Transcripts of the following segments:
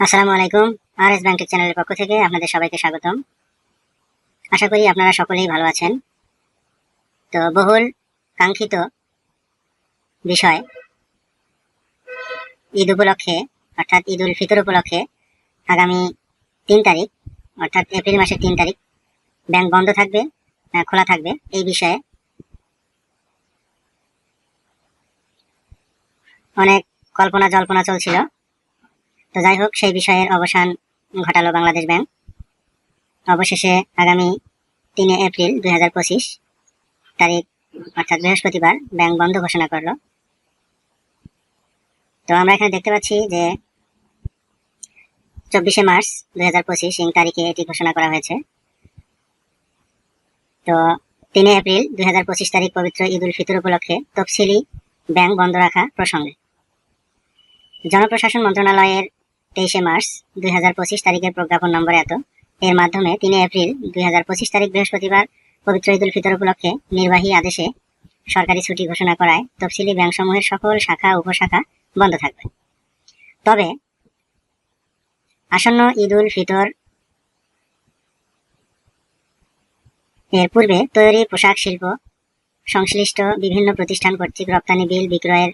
আসসালামু আলাইকুম আর এস ব্যাংকের চ্যানেলের পক্ষ থেকে আপনাদের সবাইকে স্বাগতম। আশা করি আপনারা সকলেই ভালো আছেন। তো বহুল কাঙ্ক্ষিত বিষয়, ঈদ উপলক্ষে, অর্থাৎ ঈদ উল ফিতর উপলক্ষে আগামী তিন তারিখ, অর্থাৎ এপ্রিল মাসের তিন তারিখ, ব্যাংক বন্ধ থাকবে খোলা থাকবে এই বিষয়ে অনেক কল্পনা জল্পনা চলছিল। তো যাই হোক, সেই বিষয়ের অবসান ঘটালো বাংলাদেশ ব্যাংক। অবশেষে আগামী তিনে এপ্রিল দুই হাজার পঁচিশ তারিখ, অর্থাৎ বৃহস্পতিবার, ব্যাংক বন্ধ ঘোষণা করল। তো আমরা এখানে দেখতে পাচ্ছি যে চব্বিশে মার্চ দুই হাজার পঁচিশ ইং তারিখে এটি ঘোষণা করা হয়েছে। তো তিনে এপ্রিল দুই হাজার পঁচিশ তারিখ পবিত্র ঈদ উল ফিতর উপলক্ষে তফসিলি ব্যাংক বন্ধ রাখা প্রসঙ্গে। জনপ্রশাসন মন্ত্রণালয়ের তেইশে মার্চ দুই হাজার পঁচিশ তারিখের প্রজ্ঞাপন নম্বর এত। এর মাধ্যমে তিনে এপ্রিল দুই হাজার পঁচিশ তারিখ বৃহস্পতিবার পবিত্র ঈদুল ফিতর উপলক্ষে নির্বাহী আদেশে সরকারি ছুটি ঘোষণা করায় তফসিলি ব্যাংকসমূহের সকল শাখা, উপশাখা বন্ধ থাকবে। তবে আসন্ন ঈদুল ফিতর এর পূর্বে তৈরি পোশাক শিল্প সংশ্লিষ্ট বিভিন্ন প্রতিষ্ঠান কর্তৃক রপ্তানি বিল বিক্রয়ের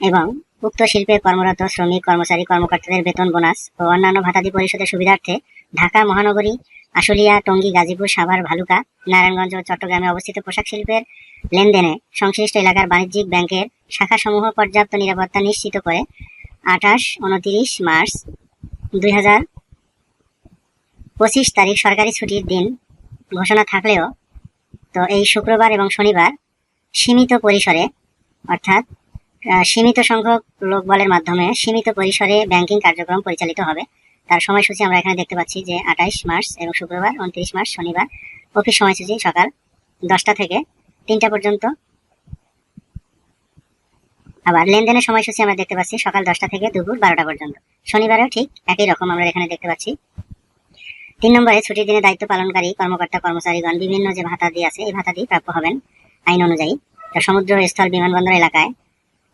এবং উক্ত শিল্পে কর্মরত শ্রমিক, কর্মচারী, কর্মকর্তাদের বেতন বোনাস ও অন্যান্য ভাতাদি পরিশোধের সুবিধার্থে ঢাকা, মহানগরী, আশুলিয়া, টঙ্গী, গাজীপুর, সাভার, ভালুকা, নারায়ণগঞ্জ ও চট্টগ্রামে অবস্থিত পোশাক শিল্পের লেনদেনে সংশ্লিষ্ট এলাকার বাণিজ্যিক ব্যাংকের শাখাসমূহ পর্যাপ্ত নিরাপত্তা নিশ্চিত করে আঠাশ, উনত্রিশ মার্চ দুই হাজার পঁচিশ তারিখ সরকারি ছুটির দিন ঘোষণা থাকলেও তো এই শুক্রবার এবং শনিবার সীমিত পরিসরে অর্থাৎ সীমিত সংখ্যক লোকবলের মাধ্যমে সীমিত পরিসরে ব্যাংকিং কার্যক্রম পরিচালিত হবে। তার সময়সূচি আমরা এখানে দেখতে পাচ্ছি যে আঠাইশ মার্চ এবং শুক্রবার, উনত্রিশ মার্চ, শনিবার, অফিস সময়সূচি সকাল দশটা থেকে তিনটা পর্যন্ত। আবার লেনদেনের সময়সূচি আমরা দেখতে পাচ্ছি সকাল দশটা থেকে দুপুর বারোটা পর্যন্ত। শনিবারেও ঠিক একই রকম আমরা এখানে দেখতে পাচ্ছি। তিন নম্বরে ছুটির দিনে দায়িত্ব পালনকারী, কর্মকর্তা, কর্মচারীগণ বিভিন্ন যে ভাতা দিয়ে আছে, এই ভাতা দিয়ে প্রাপ্য হবেন আইন অনুযায়ী। সমুদ্র স্থল বিমানবন্দর এলাকায়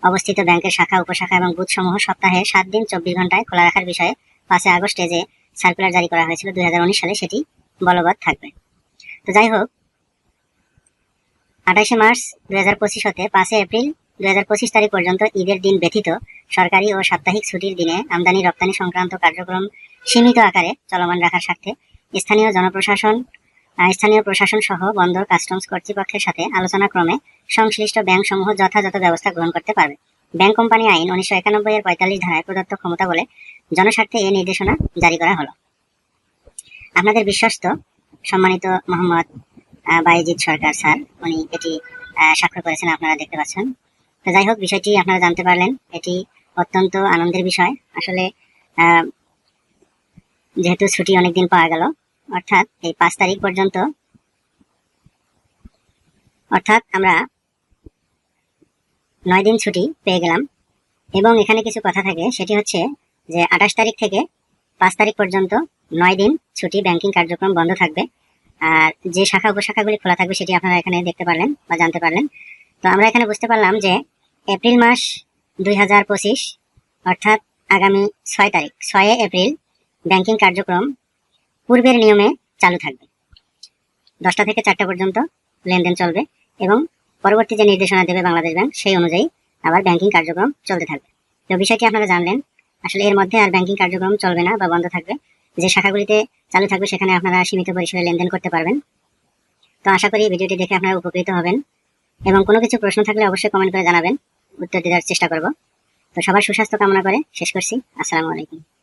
অবস্থিত ব্যাংকের শাখা, উপশাখা এবং বুথসমূহ সপ্তাহে সাত দিন চব্বিশ ঘন্টায় খোলা রাখার বিষয়ে পাঁচই আগস্টে যে সার্কুলার জারি করা হয়েছিল দুই সালে সেটি বলবৎ থাকবে। তো যাই হোক, আঠাশে মার্চ দুই হাজার পঁচিশ হতে পাঁচই এপ্রিল দুই হাজার পঁচিশ তারিখ পর্যন্ত ঈদের দিন ব্যতীত সরকারি ও সাপ্তাহিক ছুটির দিনে আমদানি রপ্তানি সংক্রান্ত কার্যক্রম সীমিত আকারে চলমান রাখার স্বার্থে স্থানীয় জনপ্রশাসন স্থানীয় প্রশাসন সহ বন্দর কাস্টমস কর্তৃপক্ষের সাথে আলোচনা ক্রমে সংশ্লিষ্ট ব্যাংক সমূহ যথাযথ ব্যবস্থা গ্রহণ করতে পারবে। ব্যাংক কোম্পানি আইন উনিশশো একানব্বই এর পঁয়তাল্লিশ ধারায় প্রদত্ত ক্ষমতা বলে জনস্বার্থে এই নির্দেশনা জারি করা হলো। আপনাদের বিশ্বস্ত সম্মানিত মোহাম্মদ বাইজিৎ সরকার স্যার, উনি এটি স্বাক্ষর করেছেন, আপনারা দেখতে পাচ্ছেন। তো যাই হোক, বিষয়টি আপনারা জানতে পারলেন, এটি অত্যন্ত আনন্দের বিষয়। আসলে যেহেতু ছুটি অনেকদিন পাওয়া গেল অর্থাৎ এই পাঁচ তারিখ পর্যন্ত। অর্থাৎ আমরা নয় দিন ছুটি পেয়ে গেলাম। এবং এখানে কিছু কথা থাকে, সেটি হচ্ছে যে আঠাশ তারিখ থেকে পাঁচ তারিখ পর্যন্ত নয় দিন ছুটি ব্যাংকিং কার্যক্রম বন্ধ থাকবে। আর যে শাখা উপশাখাগুলি খোলা থাকবে, সেটি আপনারা এখানে দেখতে পারলেন বা জানতে পারলেন। তো আমরা এখানে বুঝতে পারলাম যে এপ্রিল মাস দুই হাজার পঁচিশ, অর্থাৎ আগামী ছয় তারিখ, ছয় এপ্রিল ব্যাংকিং কার্যক্রম পূর্বের নিয়মে চালু থাকবে। দশটা থেকে চারটা পর্যন্ত লেনদেন চলবে এবং পরবর্তী যে নির্দেশনা দেবে বাংলাদেশ ব্যাংক, সেই অনুযায়ী আবার ব্যাংকিং কার্যক্রম চলতে থাকবে। তো বিষয়টি আপনারা জানলেন। আসলে এর মধ্যে আর ব্যাংকিং কার্যক্রম চলবে না বা বন্ধ থাকবে। যে শাখাগুলিতে চালু থাকবে সেখানে আপনারা সীমিত পরিসরে লেনদেন করতে পারবেন। তো আশা করি ভিডিওটি দেখে আপনারা উপকৃত হবেন এবং কোনো কিছু প্রশ্ন থাকলে অবশ্যই কমেন্ট করে জানাবেন। উত্তর দেওয়ার চেষ্টা করব। তো সবার সুস্বাস্থ্য কামনা করে শেষ করছি। আসসালামু আলাইকুম।